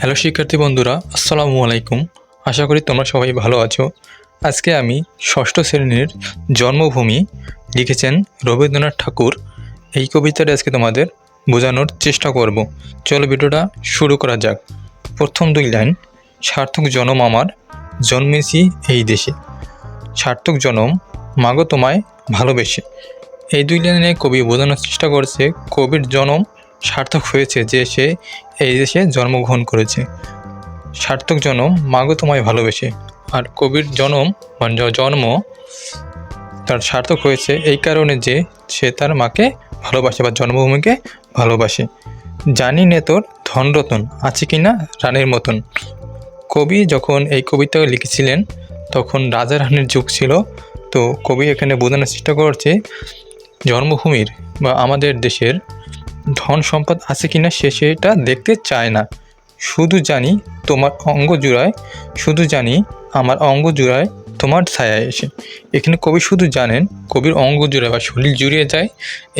Hello শিক্ষার্থী বন্ধুরা, আসসালামু আলাইকুম। আশা করি তোমরা সবাই ভালো আছো। আজকে আমি ষষ্ঠ শ্রেণির জন্মভূমি লিখেছেন রবীন্দ্রনাথ ঠাকুর। এই কবিতাটা আজকে তোমাদের বোঝানোর চেষ্টা করব। চলো ভিডিওটা শুরু করা যাক। প্রথম দুই লাইন, সার্থক জনম আমার, জন্মেছি এই দেশে। সার্থক জনম, মাগো তোমায় ভালোবেসে। এই দুই লাইনে কবি বোঝানোর চেষ্টা করছে কবির জনম সার্থক হয়েছে যে সে এই দেশে জন্মগ্রহণ করেছে। সার্থক জনম মাগো তোমায় ভালোবেসে। আর কবির জনম মানে জন্ম তার সার্থক হয়েছে এই কারণে যে সে তার মাকে ভালোবাসে বা জন্মভূমিকে ভালোবাসে। জানি নে তোর ধনরতন, আছে কি না রানীর মতন। কবি যখন এই কবিতা লিখেছিলেন, তখন রাজা রানীর যুগ ছিল। তো কবি এখানে বোঝানোর চেষ্টা করছে, জন্মভূমির বা আমাদের দেশের ধন সম্পদ আছে কিনা সে সেটা দেখতে চায় না। শুধু জানি তোমার অঙ্গ জুড়ায়, শুধু জানি আমার অঙ্গ জুড়ায় তোমার ছায়া এসে। এখানে কবি শুধু জানেন কবির অঙ্গ জুড়ে বা শরীর জুড়িয়ে যায়,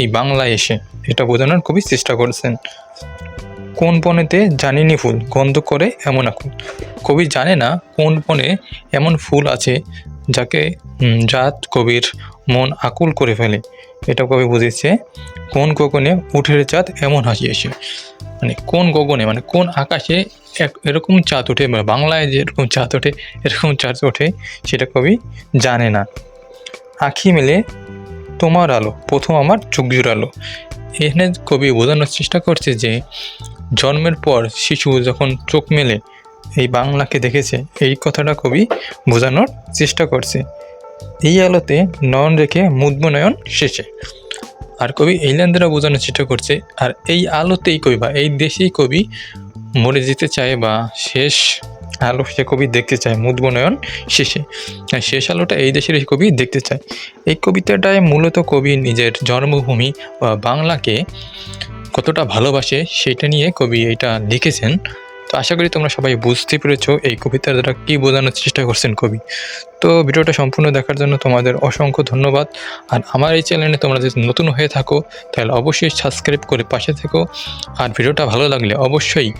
এই বাংলায় এসে। এটা বোঝানোর কবি চেষ্টা করছেন। কোন বনেতে জানিনি ফুল, গন্ধ করে এমন আকুল। কবি জানে না কোন বনে এমন ফুল আছে, যাকে জাত কবির মন আকুল করে ফেলে। এটা কবি বুঝেছে কোন গগনে উঠের চাঁদ এমন হাসি হাসিয়েছে মানে কোন গগনে মানে কোন আকাশে এক, এরকম চাঁদ ওঠে, বা বাংলায় যে এরকম চাঁদ ওঠে, এরকম চাঁদ ওঠে, সেটা কবি জানে না। আখি মেলে তোমার আলো, প্রথম আমার চোখ জুড়ালো এখানে কবি বোঝানোর চেষ্টা করছে যে, জন্মের পর শিশু যখন চোখ মেলে, এই বাংলাকে দেখেছে, এই কথাটা কবি বোঝানোর চেষ্টা করছে। এই আলোতে নয়ন রেখে মুদ্বনয়ন শেষে। আর কবি লাইন বোঝানোর চেষ্টা করছে, আর এই আলোতেই কবি বা এই দেশেই কবি মরে যেতে চায় বা শেষ আলো সে কবি দেখতে চায় মুদ্বনয়ন শেষে। শেষ আলোটা এই দেশের কবি দেখতে চায়। এই কবিতাটায় মূলত কবি নিজের জন্মভূমি বা বাংলাকে কতটা ভালোবাসে সেটা নিয়ে কবি এটা লিখেছেন। তো আশা করি তোমরা সবাই বুঝতে পেরেছ এই কবিতার দ্বারা কী বোঝানোর চেষ্টা করছেন কবি। তো ভিডিওটা সম্পূর্ণ দেখার জন্য তোমাদের অসংখ্য ধন্যবাদ। আর আমার এই চ্যানেলে তোমরা যদি নতুন হয়ে থাকো, তাহলে অবশ্যই সাবস্ক্রাইব করে পাশে থেকো। আর ভিডিওটা ভালো লাগলে অবশ্যই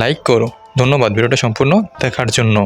লাইক করো। ধন্যবাদ ভিডিওটা সম্পূর্ণ দেখার জন্য।